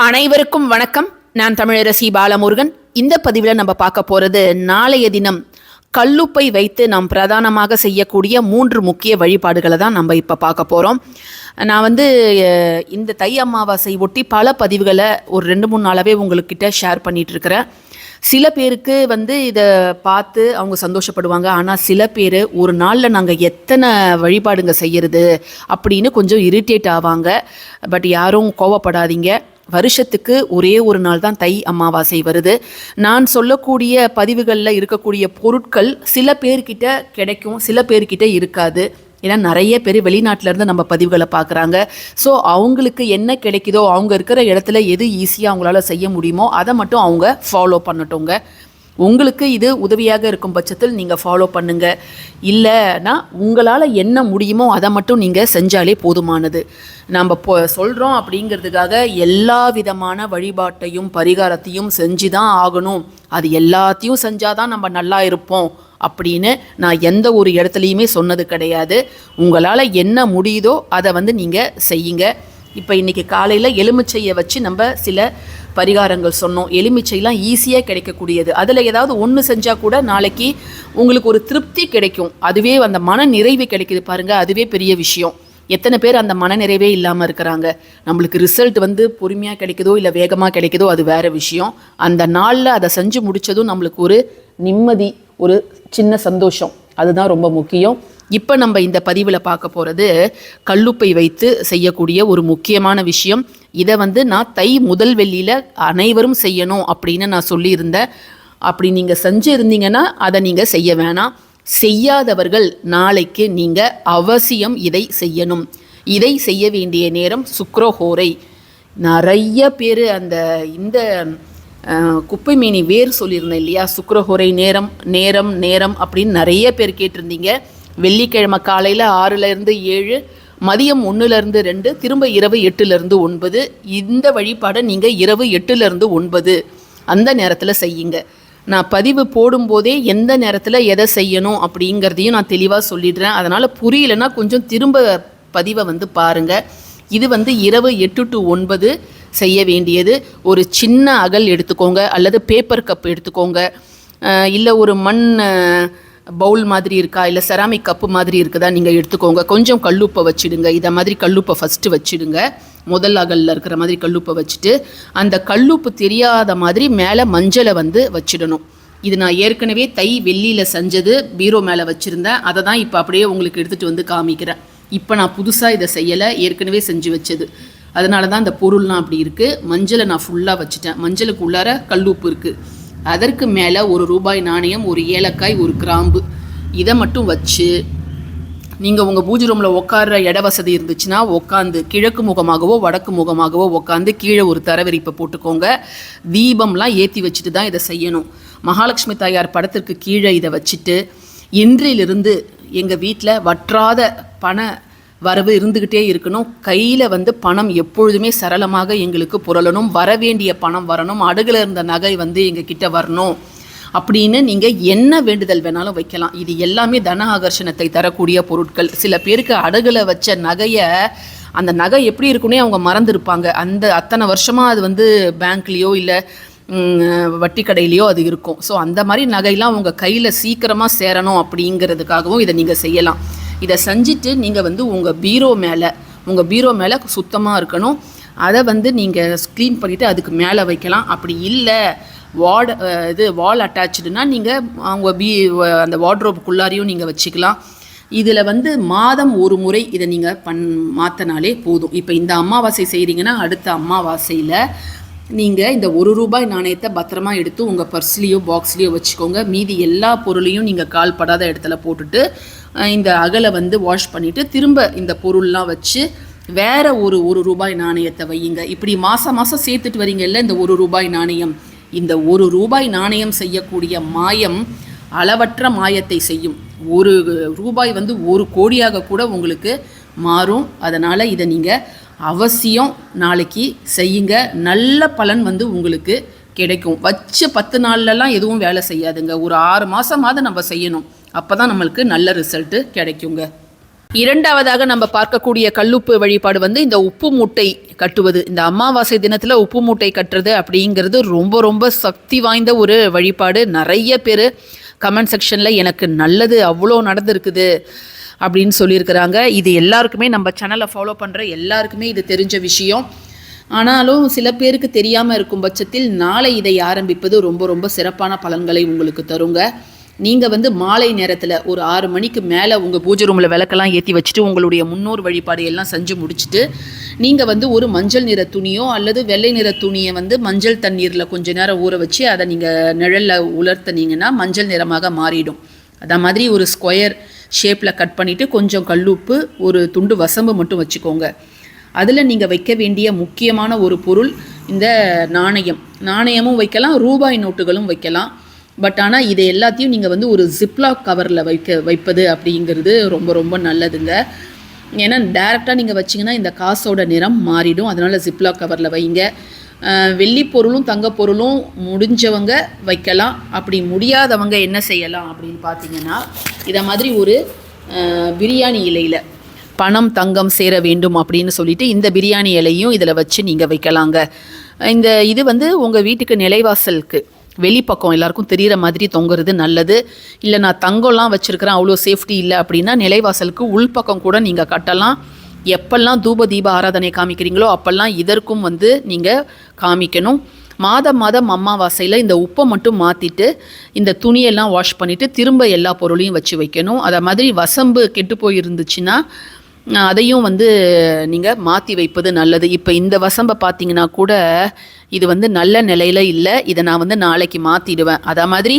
அனைவருக்கும் வணக்கம். நான் தமிழரசி பாலமுருகன். இந்த பதிவில் நம்ம பார்க்க போகிறது நாளைய தினம் கல்லுப்பை வைத்து நாம் பிரதானமாக செய்யக்கூடிய மூன்று முக்கிய வழிபாடுகளை தான் நம்ம இப்போ பார்க்க போகிறோம் நான் வந்து இந்த தை அமாவாசை ஒட்டி பல பதிவுகளை ஒரு ரெண்டு மூணு நாளாகவே உங்கள்கிட்ட ஷேர் பண்ணிட்டு இருக்கிறேன். சில பேருக்கு வந்து இதை பார்த்து அவங்க சந்தோஷப்படுவாங்க. ஆனால் சில பேர் ஒரு நாளில் நாங்கள் எத்தனை வழிபாடுங்க செய்கிறது அப்படின்னு கொஞ்சம் இரிட்டேட் ஆவாங்க. பட் யாரும் கோவப்படாதீங்க. வருஷத்துக்கு ஒரே ஒரு நாள் தான் தை அமாவாசை வருது. நான் சொல்லக்கூடிய பதிவுகளில் இருக்கக்கூடிய பொருட்கள் சில பேர்கிட்ட கிடைக்கும் சில பேர்கிட்ட இருக்காது. ஏன்னா நிறைய பேர் வெளிநாட்டிலேருந்து நம்ம பதிவுகளை பார்க்குறாங்க. ஸோ அவங்களுக்கு என்ன கிடைக்குதோ அவங்க இருக்கிற இடத்துல எது ஈஸியாக அவங்களால செய்ய முடியுமோ அதை மட்டும் அவங்க ஃபாலோ பண்ணட்டுங்க உங்களுக்கு இது உதவியாக இருக்கும் பட்சத்தில் நீங்கள் ஃபாலோ பண்ணுங்க. இல்லைன்னா உங்களால் என்ன முடியுமோ அதை மட்டும் நீங்கள் செஞ்சாலே போதுமானது. நம்ம இப்போ சொல்கிறோம் அப்படிங்கிறதுக்காக எல்லா விதமான வழிபாட்டையும் பரிகாரத்தையும் செஞ்சு தான் ஆகணும். அது எல்லாத்தையும் செஞ்சால் தான் நம்ம நல்லா இருப்போம் அப்படின்னு நான் எந்த ஒரு இடத்துலையுமே சொன்னது கிடையாது. உங்களால் என்ன முடியுதோ அதை வந்து நீங்கள் செய்யுங்க. இப்போ இன்றைக்கி காலையில் எலுமிச்சையை வச்சு நம்ம சில பரிகாரங்கள் சொன்னோம். எலுமிச்சைலாம் ஈஸியாக கிடைக்கக்கூடியது. அதில் ஏதாவது ஒன்று செஞ்சால் கூட நாளைக்கு உங்களுக்கு ஒரு திருப்தி கிடைக்கும். அதுவே அந்த மன நிறைவு கிடைக்குது பாருங்கள் அதுவே பெரிய விஷயம். எத்தனை பேர் அந்த மனநிறைவே இல்லாமல் இருக்கிறாங்க. நம்மளுக்கு ரிசல்ட் வந்து பொறுமையாக கிடைக்குதோ இல்லை வேகமாக கிடைக்குதோ அது வேற விஷயம். அந்த நாளில் அதை செஞ்சு முடிச்சதும் நம்மளுக்கு ஒரு நிம்மதி ஒரு சின்ன சந்தோஷம். அதுதான் ரொம்ப முக்கியம். இப்போ நம்ம இந்த பதிவில் பார்க்க போகிறது கல்லுப்பை வைத்து செய்யக்கூடிய ஒரு முக்கியமான விஷயம். இதை வந்து நான் தை முதல் வெள்ளியில் அனைவரும் செய்யணும் அப்படின்னு நான் சொல்லியிருந்தேன். அப்படி நீங்கள் செஞ்சு இருந்தீங்கன்னா அதை நீங்கள் செய்ய வேணாம். செய்யாதவர்கள் நாளைக்கு நீங்கள் அவசியம் இதை செய்யணும். இதை செய்ய வேண்டிய நேரம் சுக்ரஹோரை. நிறைய பேர் அந்த இந்த குப்பை மீனி வேர் சொல்லியிருந்தேன் இல்லையா? சுக்ரஹோரை நேரம் நேரம் நேரம் அப்படின்னு நிறைய பேர் கேட்டிருந்தீங்க. வெள்ளிக்கிழமை காலையில் ஆறுலேருந்து ஏழு மதியம் ஒன்றுலேருந்து ரெண்டு திரும்ப இரவு எட்டுலேருந்து ஒன்பது. இந்த வழிபாடை நீங்கள் இரவு எட்டுலேருந்து ஒன்பது. அந்த நேரத்தில் செய்யுங்க. நான் பதிவு போடும்போதே எந்த நேரத்தில் எதை செய்யணும் அப்படிங்கிறதையும் நான் தெளிவாக சொல்லிடுறேன். அதனால் புரியலன்னா கொஞ்சம் திரும்ப பதிவை வந்து பாருங்கள் இது வந்து இரவு எட்டு டு ஒன்பது செய்ய வேண்டியது. ஒரு சின்ன அகல் எடுத்துக்கோங்க. அல்லது பேப்பர் கப் எடுத்துக்கோங்க. இல்லை ஒரு மண் பவுல் மாதிரி இருக்கா? இல்லை செராமிக் கப்பு மாதிரி இருக்குதா? நீங்கள் எடுத்துக்கோங்க. கொஞ்சம் கல்லுப்பை வச்சிடுங்க. இதை மாதிரி கல்லுப்பை ஃபஸ்ட்டு வச்சிடுங்க. முதல் அகலில் இருக்கிற மாதிரி கல்லுப்பை வச்சுட்டு அந்த கல்லுப்பு தெரியாத மாதிரி மேலே மஞ்சளை வந்து வச்சிடணும். இது நான் ஏற்கனவே தை வெள்ளியில் செஞ்சது பீரோ மேலே வச்சுருந்தேன். அதை தான் இப்போ அப்படியே உங்களுக்கு எடுத்துகிட்டு வந்து காமிக்கிறேன். இப்போ நான் புதுசாக இதை செய்யலை ஏற்கனவே செஞ்சு வச்சது. அதனால தான் இந்த பொருள்லாம் அப்படி இருக்குது மஞ்சளை நான் ஃபுல்லாக வச்சுட்டேன். மஞ்சளுக்கு உள்ளார கல்லுப்பு இருக்குது அதற்கு மேலே ஒரு ரூபாய் நாணயம் ஒரு ஏலக்காய் ஒரு கிராம்பு. இதை மட்டும் வச்சு நீங்கள் உங்கள் பூஜை ரூமில் உட்கார்ற இட வசதி இருந்துச்சுன்னா உட்காந்து கிழக்கு முகமாகவோ வடக்கு முகமாகவோ உட்காந்து கீழே ஒரு தரவிரிப்பை போட்டுக்கோங்க. தீபம்லாம் ஏற்றி வச்சுட்டு தான் இதை செய்யணும். மகாலட்சுமி தாயார் படத்திற்கு கீழே இதை வச்சுட்டு இன்றிலிருந்து எங்கள் வீட்டில் வற்றாத பண வரவு இருந்துக்கிட்டே இருக்கணும். கையில் வந்து பணம் எப்பொழுதுமே சரளமாக எங்களுக்கு புரளணும். வரவேண்டிய பணம் வரணும். அடுகில் இருந்த நகை வந்து எங்கள் கிட்ட வரணும். அப்படின்னு நீங்கள் என்ன வேண்டுதல் வேணாலும் வைக்கலாம். இது எல்லாமே தன ஆகர்ஷணத்தை தரக்கூடிய பொருட்கள். சில பேருக்கு அடகுல வச்ச நகையை அந்த நகை எப்படி இருக்குன்னே அவங்க மறந்துருப்பாங்க. அந்த அத்தனை வருஷமாக அது வந்து பேங்க்லேயோ இல்லை வட்டி கடையிலையோ அது இருக்கும். ஸோ அந்த மாதிரி நகையெல்லாம் உங்கள் கையில் சீக்கிரமாக சேரணும் அப்படிங்கிறதுக்காகவும் இதை நீங்கள் செய்யலாம். இதை செஞ்சுட்டு நீங்கள் வந்து உங்கள் பீரோ மேலே உங்கள் பீரோ மேலே சுத்தமாக இருக்கணும். அதை வந்து நீங்கள் க்ளீன் பண்ணிவிட்டு அதுக்கு மேலே வைக்கலாம். அப்படி இல்லை வார்ட் இது வால் அட்டாச்சுடுனா நீங்கள் அவங்க பீ அந்த வார்ட்ரோப்புக்குள்ளாரையும் நீங்கள் வச்சுக்கலாம். இதில் வந்து மாதம் ஒரு முறை இதை நீங்கள் பண் மாற்றினாலே போதும். இப்போ இந்த அமாவாசை செய்கிறீங்கன்னா அடுத்த அமாவாசையில் நீங்கள் இந்த ஒரு ரூபாய் நாணயத்தை பத்திரமா எடுத்து உங்கள் பர்ஸ்லேயோ பாக்ஸ்லேயோ வச்சுக்கோங்க. மீதி எல்லா பொருளையும் நீங்கள் கால் படாத இடத்துல போட்டுட்டு இந்த அகலை வந்து வாஷ் பண்ணிவிட்டு திரும்ப இந்த பொருள்லாம் வச்சு வேற ஒரு ஒரு ரூபாய் நாணயத்தை வையுங்க. இப்படி மாதம் மாதம் சேர்த்துட்டு வரீங்கல்ல இந்த ஒரு ரூபாய் நாணயம். இந்த ஒரு ரூபாய் நாணயம் செய்யக்கூடிய மாயம் அளவற்ற மாயத்தை செய்யும். ஒரு ரூபாய் வந்து ஒரு கோடியாக கூட உங்களுக்கு மாறும். அதனால் இதை நீங்கள் அவசியம் நாளைக்கு செய்யுங்க. நல்ல பலன் வந்து உங்களுக்கு கிடைக்கும். வச்ச பத்து நாள்லலாம் எதுவும் வேலை செய்யாதுங்க. ஒரு ஆறு மாதமாவது நம்ம செய்யணும். அப்போ தான் நம்மளுக்கு நல்ல ரிசல்ட்டு கிடைக்குங்க. இரண்டாவதாக நம்ம பார்க்கக்கூடிய கல்லுப்பு வழிபாடு வந்து இந்த உப்பு மூட்டை கட்டுவது. இந்த அமாவாசை தினத்தில் உப்பு மூட்டை கட்டுறது அப்படிங்கிறது ரொம்ப ரொம்ப சக்தி வாய்ந்த ஒரு வழிபாடு. நிறைய பேர் கமெண்ட் செக்ஷனில் எனக்கு நல்லது அவ்வளோ நடந்திருக்குது. அப்படின்னு சொல்லியிருக்கிறாங்க. இது எல்லாருக்குமே நம்ம சேனலை ஃபாலோ பண்ணுற எல்லாருக்குமே இது தெரிஞ்ச விஷயம். ஆனாலும் சில பேருக்கு தெரியாமல் இருக்கும் பட்சத்தில் நாளை இதை ஆரம்பிப்பது ரொம்ப ரொம்ப சிறப்பான பலன்களை உங்களுக்கு தருங்க. நீங்கள் வந்து மாலை நேரத்தில் ஒரு ஆறு மணிக்கு மேலே உங்கள் பூஜை ரூமில் விளக்கெல்லாம் ஏற்றி வச்சுட்டு உங்களுடைய முன்னோர் வழிபாடு எல்லாம் செஞ்சு முடிச்சுட்டு நீங்கள் வந்து ஒரு மஞ்சள் நிற துணியோ அல்லது வெள்ளை நிற துணியை வந்து மஞ்சள் தண்ணீரில் கொஞ்ச நேரம் ஊற வச்சு அதை நீங்கள் நிழலில் உலர்த்தினீங்கன்னா மஞ்சள் நிறமாக மாறிடும். அதே மாதிரி ஒரு ஸ்கொயர் ஷேப்பில் கட் பண்ணிவிட்டு கொஞ்சம் கல்லுப்பு ஒரு துண்டு வசம்பு மட்டும் வச்சுக்கோங்க. அதில் நீங்கள் வைக்க வேண்டிய முக்கியமான ஒரு பொருள் இந்த நாணயம். நாணயமும் வைக்கலாம் ரூபாய் நோட்டுகளும் வைக்கலாம். பட் ஆனால் இது எல்லாத்தையும் நீங்கள் வந்து ஒரு ஜிப்லாக் கவரில் வைக்க வைப்பது அப்படிங்கிறது ரொம்ப ரொம்ப நல்லதுங்க. ஏன்னா டேரெக்டாக நீங்கள் வச்சிங்கன்னா இந்த காசோட நிறம் மாறிடும். அதனால் ஜிப்லாக் கவரில் வைங்க. வெள்ளி பொருளும் தங்க பொருளும் முடிஞ்சவங்க வைக்கலாம். அப்படி முடியாதவங்க என்ன செய்யலாம் அப்படின்னு பார்த்தீங்கன்னா இதை மாதிரி ஒரு பிரியாணி இலையில் பணம் தங்கம் சேர வேண்டும் அப்படின்னு சொல்லிட்டு இந்த பிரியாணி இலையும் இதில் வச்சு நீங்கள் வைக்கலாங்க. இந்த இது வந்து உங்கள் வீட்டுக்கு நிலைவாசலுக்கு வெளிப்பக்கம் எல்லாருக்கும் தெரிகிற மாதிரி தொங்குறது நல்லது. இல்லை நான் தங்கம்லாம் வச்சுருக்கிறேன் அவ்வளோ சேஃப்டி இல்லை அப்படின்னா நிலைவாசலுக்கு உள்பக்கம் கூட நீங்கள் கட்டலாம். எப்பெல்லாம் தூப தீப ஆராதனை காமிக்கிறீங்களோ அப்பெல்லாம் இதற்கும் வந்து நீங்கள் காமிக்கணும். மாதம் மாதம் அம்மாவாசையில் இந்த உப்பை மட்டும் மாற்றிட்டு இந்த துணியெல்லாம் வாஷ் பண்ணிவிட்டு திரும்ப எல்லா பொருளையும் வச்சு வைக்கணும். அதை மாதிரி வசம்பு கெட்டு போயிருந்துச்சுன்னா அதையும் வந்து நீங்கள் மாற்றி வைப்பது நல்லது. இப்போ இந்த வசம்பை பார்த்தீங்கன்னா கூட இது வந்து நல்ல நிலையில் இல்லை. இதை நான் வந்து நாளைக்கு மாற்றிடுவேன் அதை மாதிரி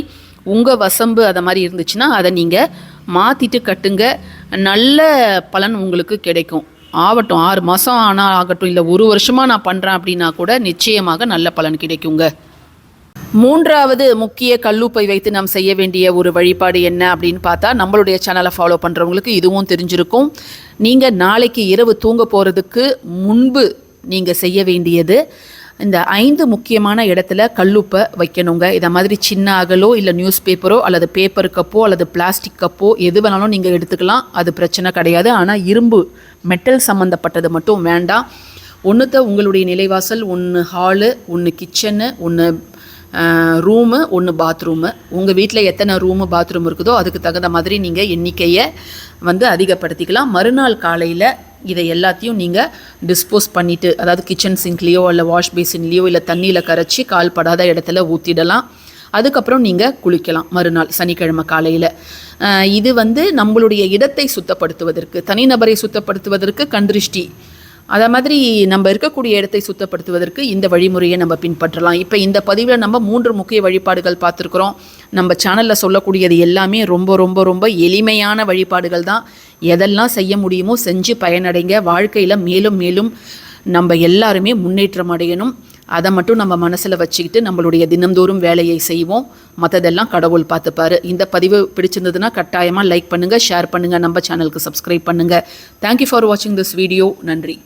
உங்கள் வசம்பு அதை மாதிரி இருந்துச்சுன்னா அதை நீங்கள் மாற்றிட்டு கட்டுங்க. நல்ல பலன் உங்களுக்கு கிடைக்கும். ஆகட்டும் ஆறு மாதம் ஆனால் ஆகட்டும் இல்லை ஒரு வருஷமாக நான் பண்ணுறேன் அப்படின்னா கூட நிச்சயமாக நல்ல பலன் கிடைக்குங்க. மூன்றாவது முக்கிய கல்லுப்பை வைத்து நாம் செய்ய வேண்டிய ஒரு வழிபாடு என்ன அப்படின்னு பார்த்தா நம்மளுடைய சேனலை ஃபாலோ பண்ணுறவங்களுக்கு இதுவும் தெரிஞ்சிருக்கும். நீங்கள் நாளைக்கு இரவு தூங்க போகிறதுக்கு முன்பு நீங்கள் செய்ய வேண்டியது இந்த ஐந்து முக்கியமான இடத்துல கல்லுப்பை வைக்கணுங்க. இதை மாதிரி சின்ன அகலோ இல்லை நியூஸ் பேப்பரோ அல்லது பேப்பர் கப்போ அல்லது பிளாஸ்டிக் கப்போ எது வேணாலும் நீங்கள் எடுத்துக்கலாம். அது பிரச்சனை கிடையாது. ஆனால் இரும்பு மெட்டல் சம்மந்தப்பட்டது மட்டும் வேண்டாம். ஒன்றுத்த உங்களுடைய நிலைவாசல் ஒன்று ஹாலு ஒன்று கிச்சனு ஒன்று ரூமு ஒன்று பாத்ரூமு உங்கள் வீட்டில் எத்தனை ரூமு பாத்ரூம் இருக்குதோ அதுக்கு தகுந்த மாதிரி நீங்கள் எண்ணிக்கையை வந்து அதிகப்படுத்திக்கலாம். மறுநாள் காலையில் இதை எல்லாத்தையும் நீங்கள் டிஸ்போஸ் பண்ணிவிட்டு அதாவது கிச்சன் சிங்க்லேயோ இல்லை வாஷ் பேசின்லேயோ இல்லை தண்ணியில் கரைச்சி கால் படாத இடத்துல ஊற்றிடலாம் அதுக்கப்புறம் நீங்கள் குளிக்கலாம் மறுநாள் சனிக்கிழமை காலையில். இது வந்து நம்மளுடைய இடத்தை சுத்தப்படுத்துவதற்கு தனிநபரை சுத்தப்படுத்துவதற்கு கண்டிருஷ்டி அதை மாதிரி நம்ம இருக்கக்கூடிய இடத்தை சுத்தப்படுத்துவதற்கு இந்த வழிமுறையை நம்ம பின்பற்றலாம். இப்போ இந்த பதிவில் நம்ம மூன்று முக்கிய வழிபாடுகள் பார்த்துருக்குறோம். நம்ம சேனலில் சொல்லக்கூடியது எல்லாமே ரொம்ப ரொம்ப ரொம்ப எளிமையான வழிபாடுகள் தான். எதெல்லாம் செய்ய முடியுமோ செஞ்சு பயனடைங்க. வாழ்க்கையில் மேலும் மேலும் நம்ம எல்லாருமே முன்னேற்றம் அடையணும். அதை மட்டும் நம்ம மனசில் வச்சுக்கிட்டு நம்மளுடைய தினந்தோறும் வேலையை செய்வோம். மற்றதெல்லாம் கடவுள் பார்த்துப்பாரு. இந்த பதிவு பிடிச்சிருந்ததுன்னா கட்டாயமாக லைக் பண்ணுங்கள் ஷேர் பண்ணுங்கள் நம்ம சேனலுக்கு சப்ஸ்கிரைப் பண்ணுங்கள் தேங்க்யூ ஃபார் வாட்சிங் திஸ் வீடியோ நன்றி.